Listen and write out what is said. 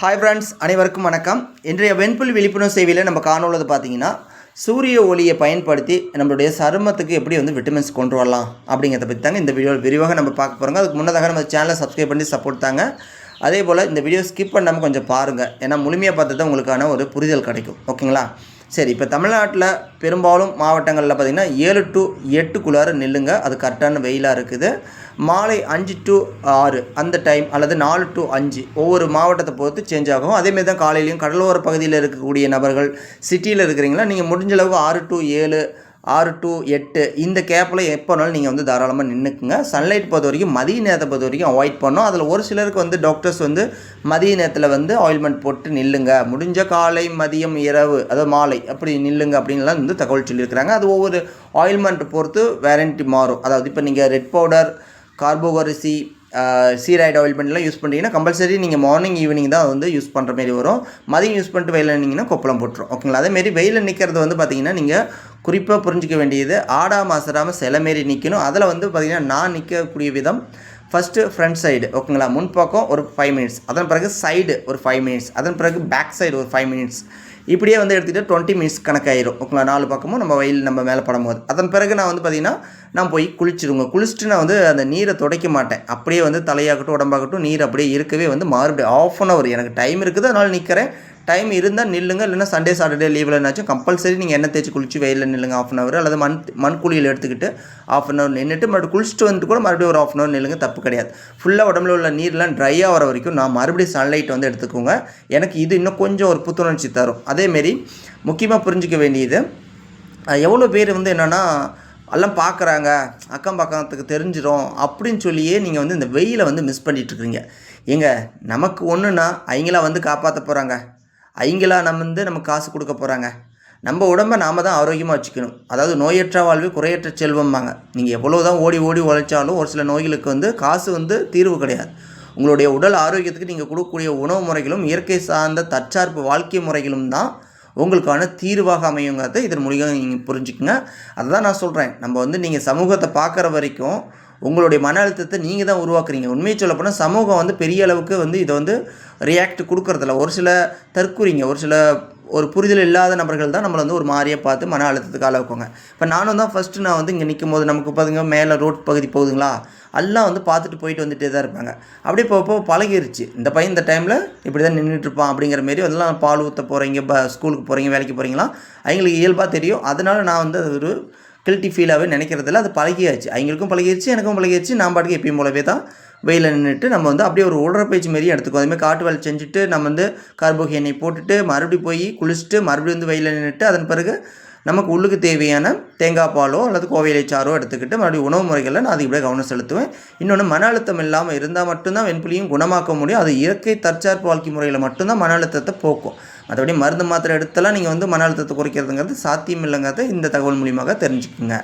Hi friends அனைவருக்கும் வணக்கம். இன்றைய வெண்புல் விழிப்புணர்வு சேவையில் நம்ம காணொள்ளது பார்த்தீங்கன்னா சூரிய ஒளியை பயன்படுத்தி நம்மளுடைய சருமத்துக்கு எப்படி வந்து விட்டமின்ஸ் கொண்டு வரலாம் அப்படிங்கிறத பற்றி தாங்க இந்த வீடியோவில் விரிவாக நம்ம பார்க்க போகிறோங்க அதுக்கு முன்னதாக நம்ம சேனலை சப்ஸ்கிரைப் பண்ணி சப்போர்ட் தாங்க. அதே போல் இந்த வீடியோ ஸ்கிப் பண்ணாமல் கொஞ்சம் பாருங்கள் ஏன்னா முழுமையாக பார்த்தது தான் உங்களுக்கான ஒரு புரிதல் கிடைக்கும். ஓகேங்களா? சரி இப்போ தமிழ்நாட்டில் பெரும்பாலும் மாவட்டங்களில் பார்த்திங்கன்னா ஏழு டு எட்டுக்குள்ளார நில்லுங்க. அது கரெக்டான வெயிலாக இருக்குது. மாலை அஞ்சு டு ஆறு அந்த டைம் அல்லது நாலு டு அஞ்சு ஒவ்வொரு மாவட்டத்தை பொறுத்து சேஞ்ச் ஆகும். அதேமாரி தான் காலையிலையும் கடலோர பகுதியில் இருக்கக்கூடிய நபர்கள் சிட்டியில் இருக்கிறீங்களா? நீங்கள் முடிஞ்ச அளவுக்கு ஆறு டு ஏழு ஆறு டு எட்டு. இந்த கேப்பில் எப்போனாலும் நீங்கள் வந்து தாராளமாக நின்றுக்குங்க சன்லைட் பொறுத்த வரைக்கும் மதிய நேரத்தை பொறுத்த வரைக்கும் அவாய்ட் பண்ணோம் அதில் ஒரு சிலருக்கு வந்து டாக்டர்ஸ் வந்து மதிய நேரத்தில் வந்து ஆயில்மெண்ட் போட்டு நில்லுங்க. முடிஞ்ச காலை மதியம் இரவு அதாவது மாலை அப்படி நில்லுங்க அப்படின்லாம் வந்து தகவல் சொல்லியிருக்கிறாங்க. அது ஒவ்வொரு ஆயில்மெண்ட் பொறுத்து வேரண்டி மாறும். அதாவது இப்போ நீங்கள் ரெட் பவுடர் கார்போகரிசி சீராய்டு ஆயில்மெண்ட்லாம் யூஸ் பண்ணுறீங்கன்னா கம்பல்சரி நீங்கள் மார்னிங் ஈவினிங் தான் வந்து யூஸ் பண்ணுற மாரி வரும். மதியம் யூஸ் பண்ணிட்டு வெயிலில் நின்னீங்கன்னா கொப்பளம் போட்டுரும். ஓகேங்களா? அதேமாரி வெயிலில் நிற்கிறது வந்து பார்த்தீங்கன்னா நீங்கள் குறிப்பாக புரிஞ்சிக்க வேண்டியது ஆடாமல் அசராமல் சில மாரி நிற்கணும் அதில் வந்து பார்த்திங்கன்னா நான் நிற்கக்கூடிய விதம் ஃபஸ்ட்டு ஃப்ரண்ட் சைடு ஓகேங்களா முன்பக்கம் ஒரு ஃபைவ் மினிட்ஸ் அதன் பிறகு சைடு ஒரு ஃபைவ் மினிட்ஸ் அதன் பிறகு பேக் சைடு ஒரு ஃபைவ் மினிட்ஸ் இப்படியே வந்து எடுத்துகிட்டு டுவெண்ட்டி மினிட்ஸ் கணக்காயிரும். ஓகேங்களா நாலு பக்கமும் நம்ம வெயில் நம்ம மேலே படும்போது. அதன் பிறகு நான் வந்து பார்த்திங்கன்னா நான் போய் குளிச்சிடுங்க குளிச்சுட்டு நான் வந்து அந்த நீரை துடைக்க மாட்டேன். அப்படியே வந்து தலையாகட்டும் உடம்பாகட்டும் நீர் அப்படியே இருக்கவே வந்து மறுபடியும் ஆஃப் அன் ஹவர் எனக்கு டைம் இருக்குது அதனால் நிற்கிறேன் டைம் இருந்தால் நில்லுங்க இல்லைன்னா சண்டே சாட்டர்டே லீவ்லனாச்சும் கம்பல்சரி நீங்கள் எண்ணெய் தேய்ச்சி குளிச்சு வெயிலில் நில்லுங்க ஆஃப் அன் அவர் அல்லது மண் மண் குழியில் எடுத்துக்கிட்டு ஆஃப் அன் அவர் நின்றுட்டு மறுபடியும் குளிச்சுட்டு வந்துட்டு கூட மறுபடியும் ஒரு ஆஃப் அன் அவர் நில்லுங்க தப்பு கிடையாது. ஃபுல்லாக உடம்புல உள்ள நீர்லாம் ட்ரை ஆகிற வரைக்கும் நான் மறுபடியும் சன்லைட் வந்து எடுத்துக்கோங்க. எனக்கு இது இன்னும் கொஞ்சம் ஒரு புத்துணர்ச்சி தரும். அதேமாரி முக்கியமாக புரிஞ்சிக்க வேண்டியது எவ்வளோ பேர் வந்து என்னென்னா எல்லாம் பார்க்குறாங்க அக்கம் பக்கத்துக்கு தெரிஞ்சிடும் அப்படின்னு சொல்லியே நீங்கள் வந்து இந்த வெயிலை வந்து மிஸ் பண்ணிகிட்ருக்குறீங்க ஏங்க நமக்கு ஒன்றுனா அவங்களா வந்து காப்பாற்ற போகிறாங்க அவங்களா நம்ம வந்து நம்ம காசு கொடுக்க போகிறாங்க நம்ம உடம்பை நாம் தான் ஆரோக்கியமாக வச்சுக்கணும். அதாவது நோயற்ற வாழ்வு குறையற்ற செல்வம்பாங்க. நீங்கள் எவ்வளோ தான் ஓடி ஓடி உழைச்சாலும் ஒரு சில நோய்களுக்கு வந்து காசு வந்து தீர்வு கிடையாது. உங்களுடைய உடல் ஆரோக்கியத்துக்கு நீங்கள் கொடுக்கக்கூடிய உணவு முறைகளும் இயற்கை சார்ந்த தற்சார்பு வாழ்க்கை முறைகளும் தான் உங்களுக்கான தீர்வாக அமையுங்கிறத இதன் மூலியம் நீங்கள் புரிஞ்சுக்குங்க. அதுதான் நான் சொல்கிறேன் நம்ம வந்து நீங்கள் சமூகத்தை பார்க்குற வரைக்கும் உங்களுடைய மன அழுத்தத்தை நீங்கள் தான் உருவாக்குறீங்க. உண்மையை சொல்லப்போனால் சமூகம் வந்து பெரிய அளவுக்கு வந்து இதை வந்து ரியாக்ட் கொடுக்குறதில்ல. ஒரு சில தற்கூறிங்க ஒரு சில ஒரு புரிதல் இல்லாத நபர்கள் தான் நம்மளை வந்து ஒரு மாதிரியே பார்த்து மன அழுத்தத்துக்கு ஆளாக்குவாங்க. இப்போ நானும் தான் ஃபஸ்ட்டு நான் வந்து இங்கே நிற்கும் போது நமக்கு பார்த்துங்க மேலே ரோட் பகுதி போகுதுங்களா? எல்லாம் வந்து பார்த்துட்டு போயிட்டு வந்துட்டே தான் இருப்பாங்க. அப்படியே போக போக பழகிருச்சு. இந்த பையன் இந்த டைமில் இப்படி தான் நின்றுட்டுருப்பான் அப்படிங்கிற மாரி அதெல்லாம் பால் ஊற்ற போகிறீங்க ப ஸ்கூலுக்கு போகிறீங்க வேலைக்கு போகிறீங்களா அவங்களுக்கு இயல்பாக தெரியும். அதனால் நான் வந்து அது ஒரு கில்ட்டி ஃபீலாகவே நினைக்கிறதில்ல. அது பழகியாச்சு. அவங்களுக்கும் பழகிடுச்சு எனக்கும் பழகிடுச்சு நான் பாட்டுக்கு எப்பயும் போலவே தான் வெயிலில் நின்றுட்டு நம்ம வந்து அப்படியே ஒரு உடற்பயிற்சி மாரியும் எடுத்துக்கோ அதுமாதிரி காட்டு வேலை செஞ்சுட்டு நம்ம வந்து கார்போஹி எண்ணெய் போட்டுட்டு மறுபடியும் போய் குளிச்சுட்டு மறுபடியும் வந்து வெயிலில் நின்றுட்டு அதன் பிறகு நமக்கு உள்ளுக்கு தேவையான தேங்காய் பாலோ அல்லது கோவையிலை சாரோ எடுத்துக்கிட்டு மறுபடியும் உணவு முறைகளில் நான் அதுக்கு கவனம் செலுத்துவேன். இன்னொன்று மன அழுத்தம் இல்லாமல் இருந்தால் மட்டும்தான் வெண்புலியும் குணமாக்க முடியும். அது இயற்கை தற்சார்பு வாழ்க்கை முறையில் மட்டும்தான் மன அழுத்தத்தை போக்கும். மற்றபடி மருந்து மாத்திரை எடுத்தெல்லாம் நீங்கள் வந்து மன அழுத்தத்தை குறைக்கிறதுங்கிறது சாத்தியம் இல்லைங்கிறத இந்த தகவல் மூலியமாக தெரிஞ்சுக்குங்க.